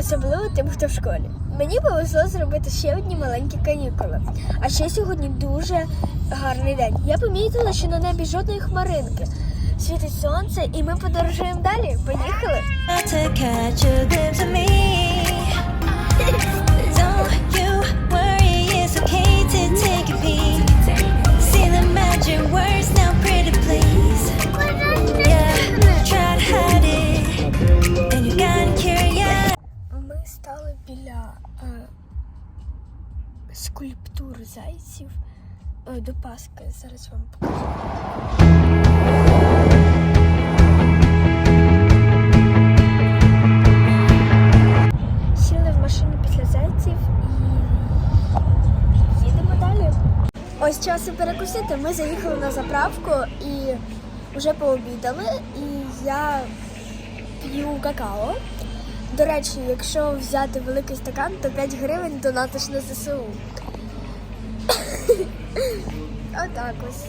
особливо тим, хто в школі. Мені повезло зробити ще одні маленькі канікули. А ще сьогодні дуже гарний день. Я помітила, що на небі жодної хмаринки. Світить сонце, і ми подорожуємо далі. Поїхали! Скульптур зайців е, до Паски. Зараз вам покажу. Сіли в машину після зайців і їдемо далі. Ось часу перекусити. Ми заїхали на заправку і вже пообідали. І я п'ю какао. До речі, якщо взяти великий стакан, то 5 гривень донатиш на ЗСУ. Отак ось.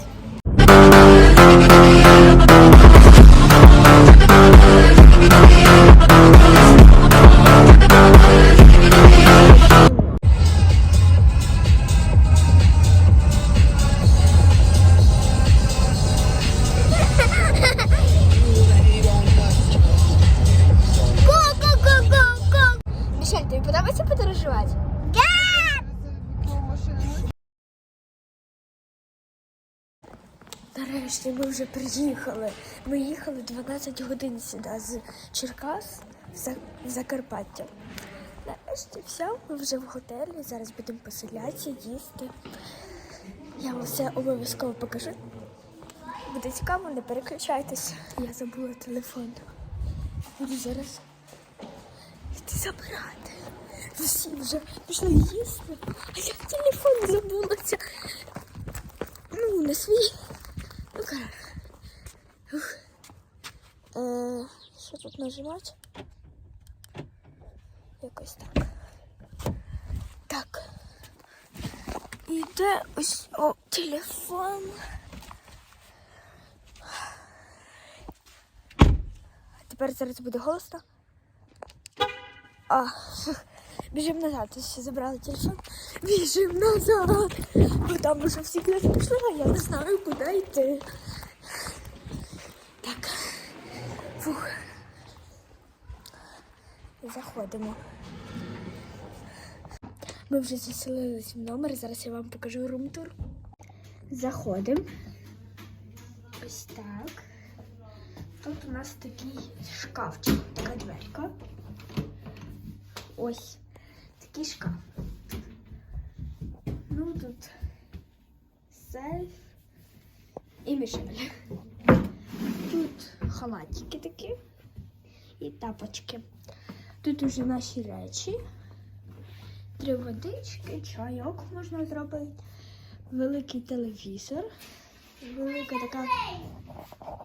Нарешті ми вже приїхали. Ми їхали 12 годин сюди з Черкас в Закарпаття. Нарешті все, ми вже в готелі. Зараз будемо поселятися, їсти. Я вам все обов'язково покажу. Буде цікаво, не переключайтесь. Я забула телефон. Буду зараз йти забирати. Всі вже пішли їсти. А я телефон забулася. Ну, не свій. Е, що тут нажимати? Якось так. Так. І де ось о, телефон. А Тепер зараз буде голосно. А, біжимо назад. Ось забрали телефон. Біжимо назад. Бо там уже всі кудись пішли, а я не знаю, куди йти. Так. Фух. Заходимо. Ми вже заселились в номер. Зараз я вам покажу рум-тур. Заходимо. Ось так. Тут у нас такий шкафчик, така дверка. Ось шкаф. Ну тут сейф і Мішель. Тут халатики такі і тапочки. Тут уже наші речі. Три водички, чайок можна зробити, великий телевізор, велика така,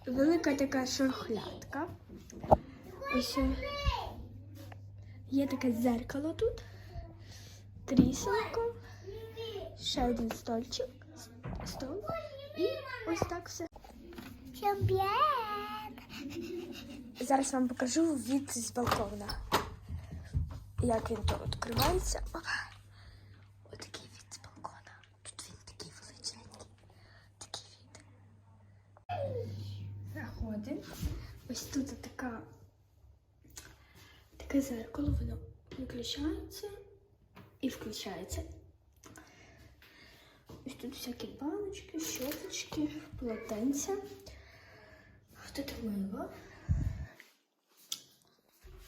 велика така шорхлятка. Ось е, є таке дзеркало тут, тріселко, ще один стольчик, стол. І ось так все. Зараз вам покажу від з балкона. Як він то відкривається. Отакий від з балкона. Тут він такий величенький. Такий від. Заходимо. Ось тут така, таке зеркало, воно виключається і включається. Ось тут всякі баночки, щоточки, полотенця. Тут мило.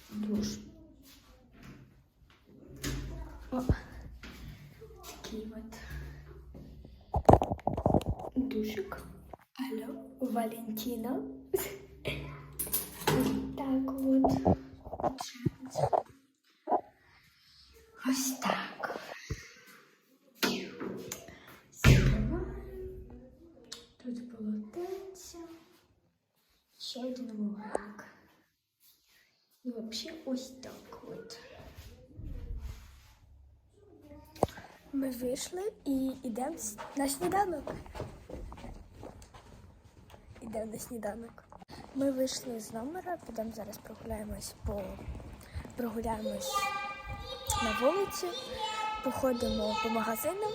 Душ. О, такий от душик. Алло, Валентина. Так от. Ось так. Закриваємо. Тут полотенця. Ще один вогник. І взагалі ось так от. Ми вийшли і йдемо на сніданок. Йдемо на сніданок. Ми вийшли з номера, підемо зараз прогуляємось по прогуляємось на вулиці, походимо по магазинам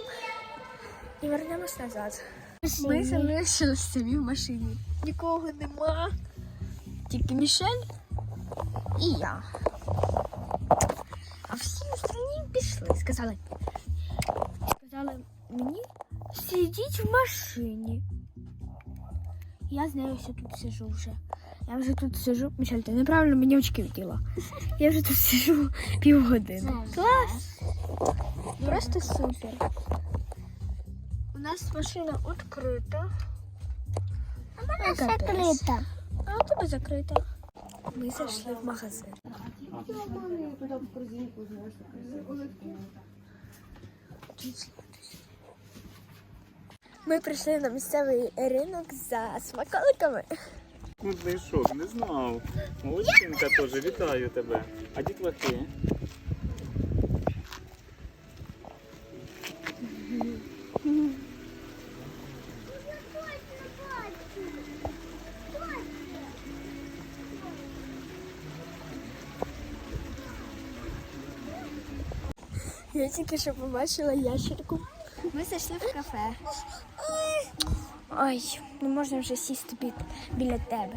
і вернемось назад. Ми залишилися самі в машині. Нікого нема. Тільки Мішель і я. А всі остальні пішли. Сказали. Сказали мені, сидіть в машині. Я з нею все тут сижу вже. Я вже тут сижу. Мішель, ти неправильно мені очки вділа. Я вже тут сижу півгодини. Клас! Просто супер. У нас машина відкрита. А мене закрита. А у тебе закрита. Ми зайшли в магазин. Ми прийшли на місцевий ринок за смаколиками. Ну, знайшов, не знав. Молодчинка теж, вітаю тебе. А дітлахи? Я тільки що побачила ящерку. Ми зайшли в кафе. Ой, не можна вже сісти бі- біля тебе.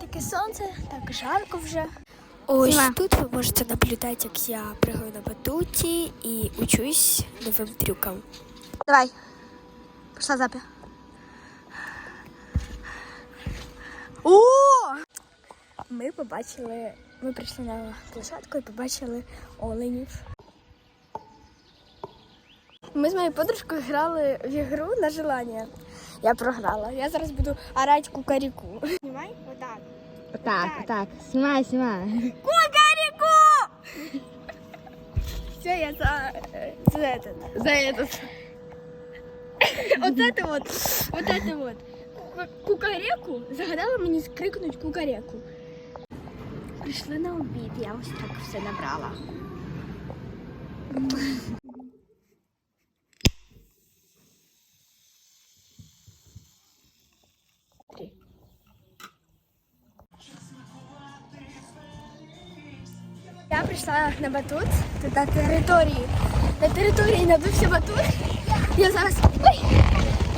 Таке сонце, так жарко вже. Ось тут ви можете наблюдати, як я пригаю на батуті і учусь новим трюкам. Давай. Пішла запі. О! Ми побачили, ми прийшли на площадку і побачили оленів. Ми з моєю подружкою грали в ігру на желання. Я програла. Я зараз буду орати кукаріку. Знімай отак. Так, так. Снимай, снимай. Кукаріку! Все, я за, за этот. За этот. Вот это вот. Вот это вот. Ку- Кукареку загадала мені скрикнуть кукареку. Прийшли на обід, я ось так все набрала. Я прийшла на батут, тут території. На території набився батут. Я зараз ой,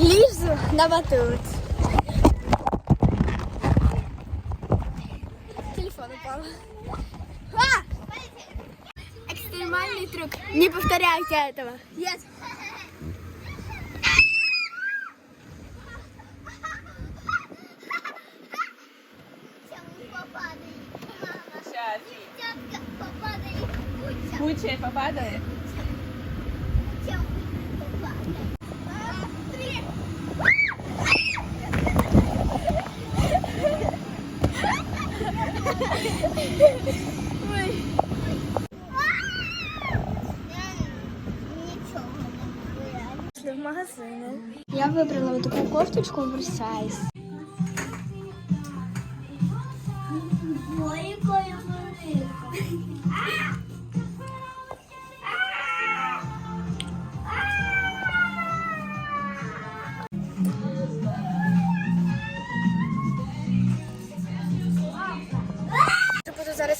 лізу на батут. Экстремальный трюк. Не повторяйте этого. Yes. Куча попадает. Я вибрала таку кофточку оверсайз.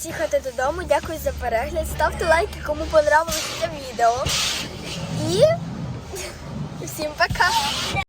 Зараз їхати додому. Дякую за перегляд. Ставте лайки, кому понравилося це відео. І всім пока!